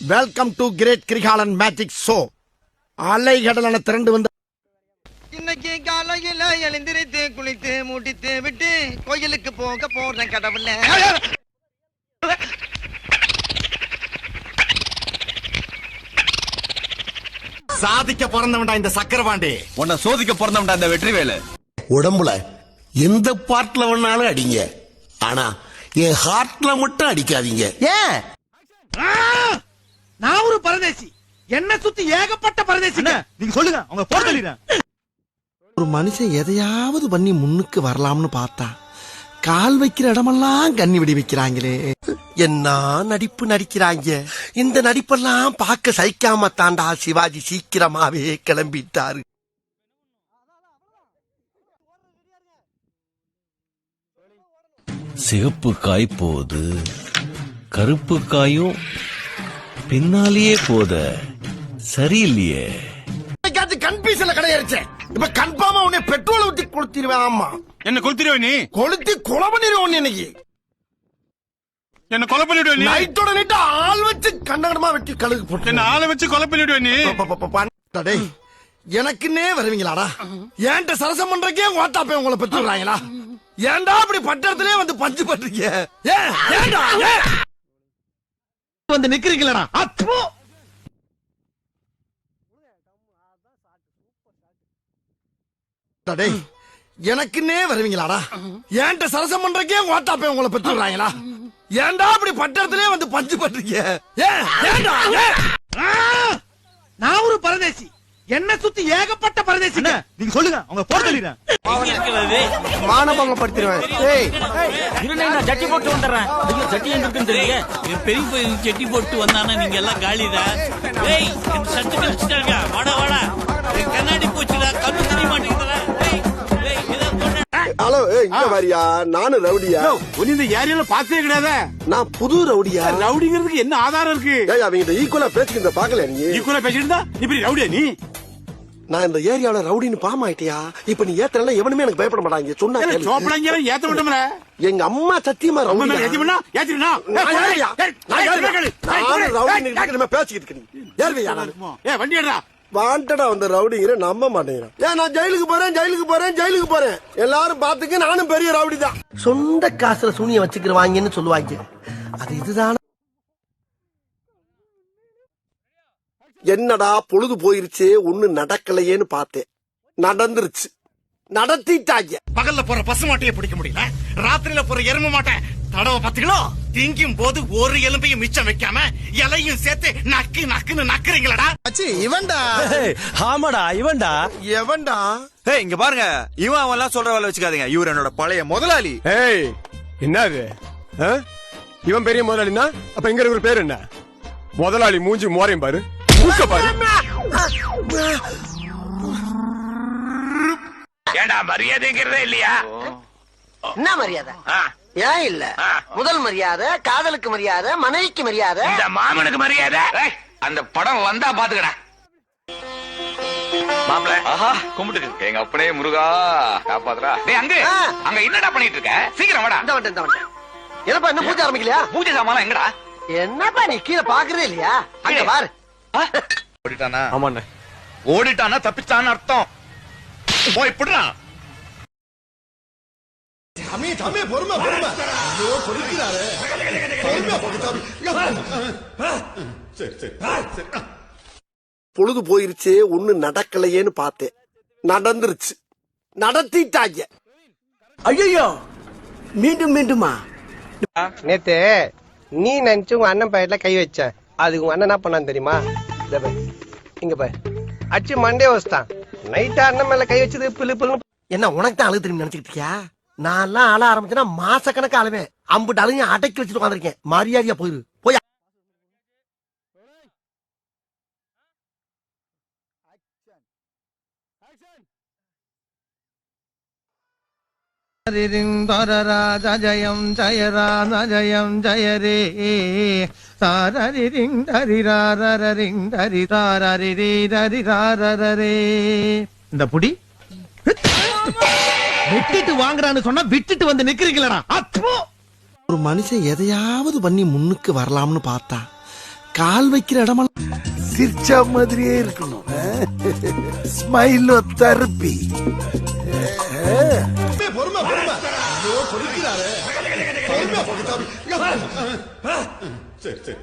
Welcome to great Kirikalan magic show அலைகடலான திரண்டு வந்து இன்னைக்கு காலையில எழுந்திருத்து குளித்து மூட்டித்து விட்டு கோயிலுக்கு போக போறேன் கடவுள. சாதிக்க பிறந்தவன்டா இந்த சக்கரபாண்டி உன்னை சோதிக்க பிறந்தவன்டா இந்த வெற்றி வேலு உடம்புல எந்த பார்ட்ல வேணாலும் அடிங்க. ஆனா என் ஹார்ட்ல மட்டும் அடிக்காதீங்க. ஏன்? நான் ஒரு பரதேசி. என்ன சுத்தி ஏகப்பட்ட பரதேசி நீங்க சொல்லுங்க அவங்க போட சொல்லிடுறேன். ஒரு மனுஷன் எதையாவது பண்ணி முன்னுக்கு வரலாம்னு பார்த்தா கால் வைக்கிற இடமெல்லாம் கண்ணி விடி வைக்கிறாங்களே. என்ன நடிப்பு நடிக்கிறாங்க? இந்த நடிப்பெல்லாம் பார்க்க சகிக்காம தாண்டா சிவாஜி சீக்கிரமாவே கிளம்பிட்டாரு. சிகப்பு காய் போகுது கருப்பு காயும் பின்னாலேயே போத சரியில்லையே. கன்ஃபியூஷன்ல கிடையாச்சு இப்ப கன்ஃபார்மா உன்னை பெட்ரோல் ஊத்தி கொளுத்திடுவேன் ஆமா. என்ன கொளுத்திடுவ நீ? கொளுத்தி கொலை பண்ணிடுவேன் உன்னை இன்னைக்கு. என்ன கொலை பண்ணிடுவ நீ? நைட்டோட நைட்டு ஆள் வச்சு கண்டகடமா வெட்டி கழுகு போட்டு என்ன ஆளை வச்சு கொலை பண்ணிடுவ நீ? டேய் எனக்குன்னே வருவீங்களாடா? ஏன்ட்ட சரசம் பண்றக்கே ஓட்டாப்பே உங்களை பெற்றுறாங்களா ஏன்டா அப்படி பட்டத்திலே வந்து பஞ்சு பண்றீங்க? ஏன் ஏன்டா ஏன் வந்து நிக்கிறீங்களா அப்போ! டேய் எனக்குன்னே வருவீங்களாடா? ஏன்ட்ட சரசம் பண்றக்கே ஓட்டாப்பே உங்களை பெற்றுறாங்களா ஏன்டா அப்படி பட்டத்திலே வந்து பஞ்சு பண்றீங்க? ஏன்? ஏன்டா ஏன் நான் ஒரு பரதேசி என்ன சுத்தி ஏகப்பட்ட பரதேசி நீங்க சொல்லுங்க அவங்க போட சொல்லிடுறேன். இருங்க நான் சட்டி போட்டு வந்துடுறேன். ஐயோ சட்டி எங்க இருக்குன்னு தெரியல என் பெரிய சட்டி போட்டு வந்தானா நீங்க எல்லாம் காலிதா? ஏய் சட்டி கழிச்சிட்டாங்க வாடா வாடா. கண்ணாடி போச்சுடா கண்ணு தெரிய மாட்டேங்குதுடா. ஹலோ ஏய் இங்க வரியா? நானும் ரவுடியா? உன்னை இந்த ஏரியால பார்த்தே கிடையாது. நான் புது ரவுடியா? ரவுடிங்கிறதுக்கு என்ன ஆதாரம் இருக்கு? ஏய் அவங்க ஈக்குவலா பேசிக்கிட்ட பாக்கல நீ? ஈக்குவலா பேசிட்டு இருந்தா? இப்படி ரவுடியா நீ? நான் இந்த ஏரியாவுல ரவுடின்னு பாம் ஆயிட்டியா? இப்ப நீ ஏத்தல எவனுமே எனக்கு பயப்பட மாட்டாங்க. சொன்னா. சோப்படாங்க ஏத்த விட்டோம்ல எங்க அம்மா சத்தியமா ரவுடி ஏத்தினா ஏத்தினா நான் நம்ம பேசிக்கிட்டு இருக்கேன் நானு? ஏ வண்டி வாண்டடா வந்த ரவுடிங்கிற நம்ப மாட்டேங்கிறான் ஏன் நான் ஜெயிலுக்கு போறேன் ஜெயிலுக்கு போறேன் ஜெயிலுக்கு போறேன். எல்லாரும் பாத்துக்க நானும் பெரிய ரவுடி தான் சொந்த காசுல சூனிய வச்சுக்கிறவாங்கன்னு சொல்லுவாங்க. அது இதுதான? என்னடா பொழுது போயிருச்சே ஒண்ணு நடக்கலையேன்னு பார்த்தேன். நடந்துருச்சு. நடத்திட்டாங்க. பகல்ல போற பசு மாட்டையே பிடிக்க முடியல. ராத்திரியில போற எரும மாட்டை தடவை பாத்தீங்களோ திங்கும் போது ஒரு எலும்பையும் மிச்சம் வைக்காம இலையும் சேர்த்து நக்கு நக்குன்னு நக்குறீங்களடா. இவன்டா. ஆமாடா இவன்டா. எவன்டா? ஏய் இங்க பாருங்க. இவன் அவன் எல்லாம் சொல்ற வேலை வச்சுக்காதீங்க. இவர் என்னோட பழைய முதலாளி. ஏய் என்னது? ஆ? இவன் பெரிய முதலாளினா அப்ப இங்க இருக்கிற பேர் என்ன? முதலாளி மூஞ்சி மோரையும் பாரு. ஏண்டா மரியாதைங்கிறதே இல்லையா? என்ன மரியாதை? ஏன் இல்ல? முதல் மரியாதை காதலுக்கு மரியாதை மனைவிக்கு மரியாதை. இந்த மாமனுக்கு மரியாதை? அந்த படம் வந்தா பாத்துக்கடா. மாப்பிள. ஆஹா. கும்பிட்டு எங்க அப்பனே முருகா காப்பாத்துறா டேய் அங்க. அங்க என்னடா பண்ணிட்டு இருக்க சீக்கிரம் வாடா. இந்த வந்துட்டேன் இந்த வந்துட்டேன். என்னப்பா இன்னும் பூஜை ஆரம்பிக்கலையா? பூஜை சாமான் எங்கடா? என்னப்பா நீ கீழே பாக்குறதே இல்லையா? அங்க. பாரு. ஓடிட்டானா? ஆமாண்ணே. ஓடிட்டானா தப்பிச்சான்னு அர்த்தம். போய் இப்படிடா சாமி சாமி பொறுமை பொறுமை. ஐயோ பொறுக்கிறாரு. பொறுமையா போடு சாமி சரி சரி. பொழுது போயிருச்சே ஒண்ணு நடக்கலையேன்னு பார்த்தேன். நடந்துருச்சு. நடத்திட்டாங்க. ஐயோ மீண்டும் மீண்டுமா? நேத்து நீ நினைச்சு உங்க அண்ணன் பையன்ல கை வச்சேன் அதுக்கு உங்க அண்ணன் என்ன பண்ணான்னு தெரியுமா? இத பாரு. இங்க பாரு. அச்சு மண்டே வச்சுட்டான். நைட்டா அண்ணன் மேல கை வச்சது பிளு பிள்னு என்ன உனக்கு தான் அழுகு தெரியும் நினைச்சிட்டு இருக்கியா? நான் எல்லாம் அழ ஆரம்பிச்சேன்னா மாச கணக்கு அழுவேன். அம்புட்டு அழுகையும் அடக்கி வச்சுட்டு உட்காந்துருக்கேன் மரியாதையா போயிரு. போய் ஜயம் ஜய ராம ஜயம் ஜய ரே இந்த புடி? விட்டுட்டு வாங்குறான்னு சொன்னா விட்டுட்டு வந்து நிக்கிறீங்களா அப்போ ஒரு மனுஷன் எதையாவது பண்ணி முன்னுக்கு வரலாம்னு பார்த்தா கால் வைக்கிற இடமெல்லாம் சிரிச்சா மாதிரியே இருக்கணும். ஸ்மைல் தருப்பி. 没有，没有，让开！这这。